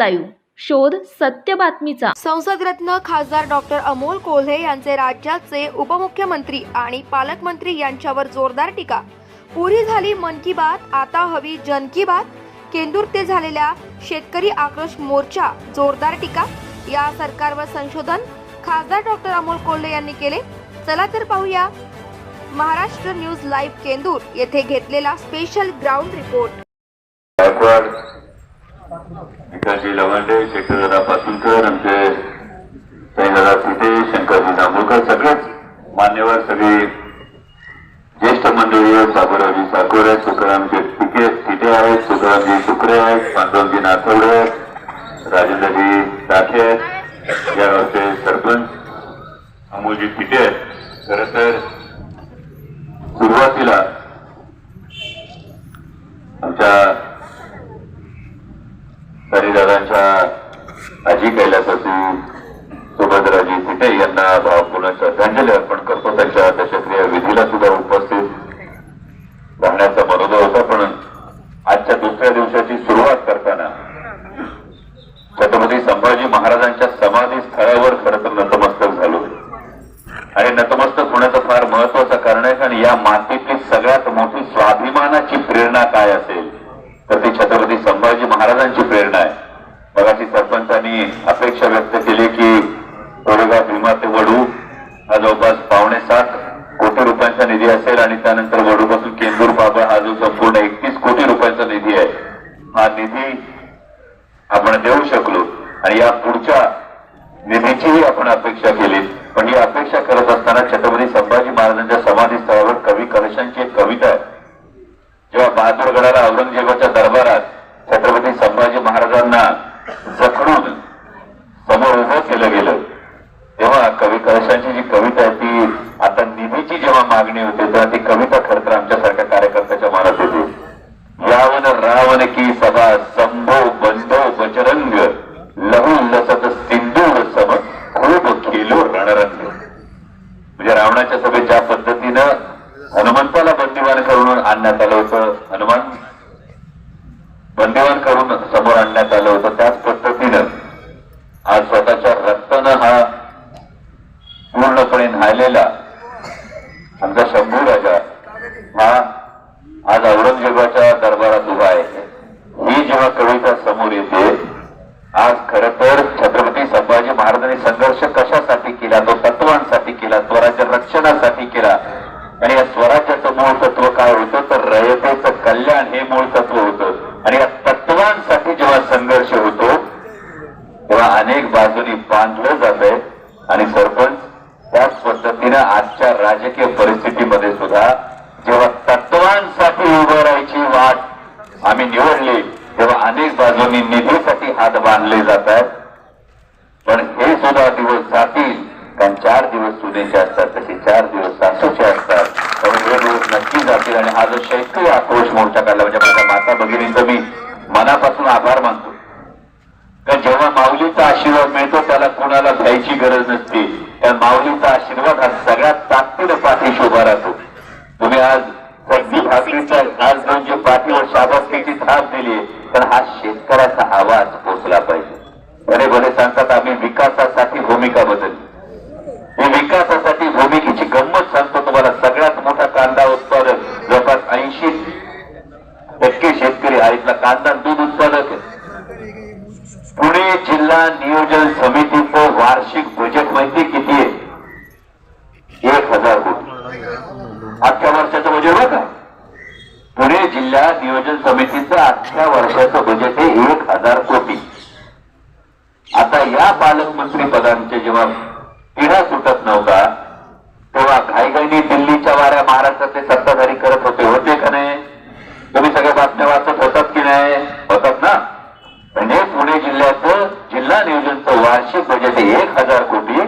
Live. शोध सत्य बातमीचा. संसदरत्न खासदार डॉक्टर अमोल कोल्हे यांचे राज्याचे उपमुख्यमंत्री आणि पालकमंत्री यांच्यावर जोरदार टीका. पुरी झाली मन की बात आता हवी जन की बात. केंदूर ते झालेल्या शेतकरी आक्रोश मोर्चा जोरदार टीका. या सरकारवर संशोधन खासदार डॉक्टर अमोल कोल्हे यांनी केले. चला तर पाहूया. महाराष्ट्र न्यूज लाईव्ह केंदूर येथे घेतलेला स्पेशल ग्राउंड रिपोर्ट विकासजी लवंडे शेखरदादा पासूनकर आमचे साईदादा तिथे शंकरजी दांभोळकर सगळेच मान्यवर सगळे ज्येष्ठ मंडळी आहेत साबुरावजी साकोर आहेत तुकारामजी पिके तिथे आहेत तुकारामजी शुक्रे आहेत पांडवजी नाथवडे आहेत राजेंद्रजी टाके आहेत या गावचे सरपंच अमोलजी तिथे आहेत. खरं तर सुरुवातीला आमच्या त्यांना भावपूर्ण श्रद्धांजली अर्पण करतो. त्यांच्या दशक्रिया विधीला सुद्धा उपस्थित राहण्याचा मनोदय होता पण आजच्या दुसऱ्या दिवसाची सुरुवात करताना छत्रपती संभाजी महाराजांच्या समाधी स्थळावर खरं तर नतमस्तक झालो आणि नतमस्तक होण्याचं फार महत्वाचं कारण आहे कारण या मातीतली सगळ्यात मोठी स्वाभिमानाची प्रेरणा काय असेल तर ती छत्रपती संभाजी महाराजांची प्रेरणा आहे. केंदूर बाबा हा जो संपूर्ण एकतीस कोटी रुपयांचा निधी आहे हा निधी आपण देऊ शकलो. आणि या पुढच्या निधीचीही आपण अपेक्षा केली. पण ही अपेक्षा करत असताना छत्रपती संभाजी महाराजांच्या समाधी स्थळावर कवी कलशांची एक कविता आहे. जेव्हा बहादूरगडाला औरंगजेबाच्या दरबारात छत्रपती संभाजी महाराजांना जखडून समोर उभं केलं गेलं तेव्हा कवी कलशांची जी कविता आहे ती आता निधीची जेव्हा मागणी होते बंदिवान करून समोर आणण्यात आलं होतं त्याच पद्धतीनं. आज स्वतःच्या रक्तानं हा पूर्णपणे न्हायलेला आमचा शंभू राजा हा आज औरंगजेबाच्या दरबारात उभा आहे. ही जेव्हा कविता समोर येते आज खर तर छत्रपती संभाजी महाराजांनी संघर्ष कशासाठी केला तो तत्वांसाठी केला स्वराज्य रक्षणासाठी केला आणि या स्वराज्याचं मूळ तत्व काय होतं? तर रयतेचं कल्याण हे मूळ तत्व होतं. आणि या तत्वांसाठी जेव्हा संघर्ष होतो तेव्हा अनेक बाजूनी बांधलं जात आहे आणि सरपंच त्याच पद्धतीनं आजच्या राजकीय परिस्थितीमध्ये सुद्धा जेव्हा तत्वांसाठी उभं राहायची वाट आम्ही निवडली तेव्हा अनेक बाजूंनी निधीसाठी हात बांधले जात आहेत पण हे सुद्धा दिवस जातील कारण चार दिवस सुनेचे असतात तसे चार दिवस सासूचे असतात. त्यामुळे हे दिवस नक्की जातील आणि हा जो शेतकरी आक्रोश मोर्चा काढला म्हणजे माता भगिनीचं मी मनापासून आभार मानतो. कारण जेव्हा माऊलीचा आशीर्वाद मिळतो त्याला कोणाला भ्यायची गरज नसते. त्या माऊलीचा आशीर्वाद हा सगळ्यात ताकदीनं पाठीशी उभा राहतो. तुम्ही आज जगदी भाकरीचा आज दोन जे पाठीवर शाबासकीची थाप दिली तर हा शेतकऱ्याचा आवाज पोचला पाहिजे. बरे भले सांगतात आम्ही विकासासाठी भूमिका बदलली. ही विकासासाठी भूमिकेची गंमत शेतकरी दूध उत्पादक आहे. पुणे जिल्हा नियोजन समितीचं वार्षिक बजेट माहिती किती आहे? एक हजार कोटी. आजच्या वर्षाचं बजेट बघा पुणे जिल्हा नियोजन समितीचं आजच्या वर्षाचं बजेट आहे एक हजार कोटी. आता या पालकमंत्री पदांचे जेव्हा पिढा सुटत नव्हता तेव्हा घाईघाईने दिल्लीच्या वाऱ्या महाराष्ट्राचे सत्ताधारी करत होते. होते का नाही? तुम्ही सगळ्या बातम्या वाचत होतात की नाही होतात ना म्हणजे पुणे जिल्ह्याचं जिल्हा वार्षिक बजेट एक हजार कोटी.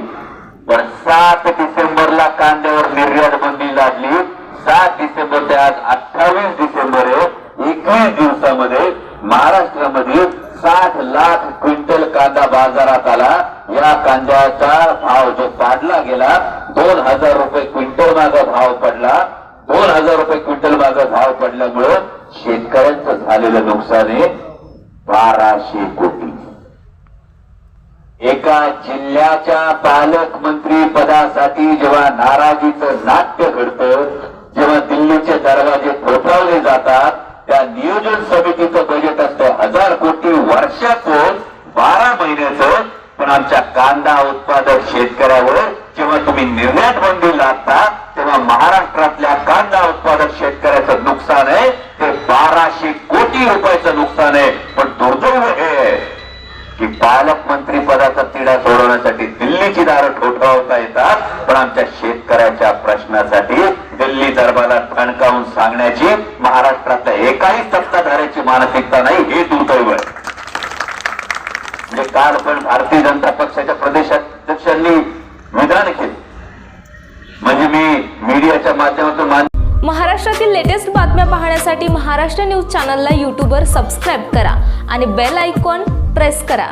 पण सात डिसेंबरला कांद्यावर निर्यात बंदी लागली. सात डिसेंबर ते आज अठ्ठावीस डिसेंबर एकवीस दिवसामध्ये महाराष्ट्रामध्ये साठ लाख क्विंटल कांदा बाजारात आला. या कांद्याचा भाव जो पाडला गेला दोन हजार रुपये क्विंटल माझा भाव पडला. दोन हजार रुपये क्विंटल माझा भाव पडल्यामुळं शेतकऱ्यांचं झालेलं नुकसान आहे बाराशे कोटी. एका जिल्ह्याच्या पालकमंत्री पदासाठी जेव्हा नाराजीचं नाट्य घडतं जेव्हा दिल्लीचे दरवाजे ठोठावले जातात त्या नियोजन समितीचं बजेट असतं हजार कोटी वर्षाचं बारा महिन्याचं. पण आमच्या कांदा उत्पादक शेतकऱ्यावर जेव्हा तुम्ही निर्यात बंदी लागता तेव्हा महाराष्ट्रातल्या कांदा उत्पादक शेतकऱ्याचं नुकसान आहे. ते बाराशे कोटी रुपयाचं नुकसान आहे. पण दुर्दैव हे पालकमंत्री पदाचा तिढा सोडवण्यासाठी दिल्लीची दारं ठोठावता येतात. पण आमच्या शेतकऱ्याच्या प्रश्नासाठी दिल्ली दरबारात ठणकावून सांगण्याची महाराष्ट्रातल्या एकाही सत्ताधाऱ्याची मानसिकता नाही हे दुर्दैव आहे. म्हणजे काल पण भारतीय जनता पक्षाच्या प्रदेशाध्यक्षांनी विधान केले. म्हणजे मी मीडियाच्या माध्यमातून महाराष्ट्रातील लेटेस्ट बातम्या पाहण्यासाठी महाराष्ट्र न्यूज चॅनलला यूट्यूबवर सबस्क्राईब करा आणि बेल आयकॉन प्रेस करा.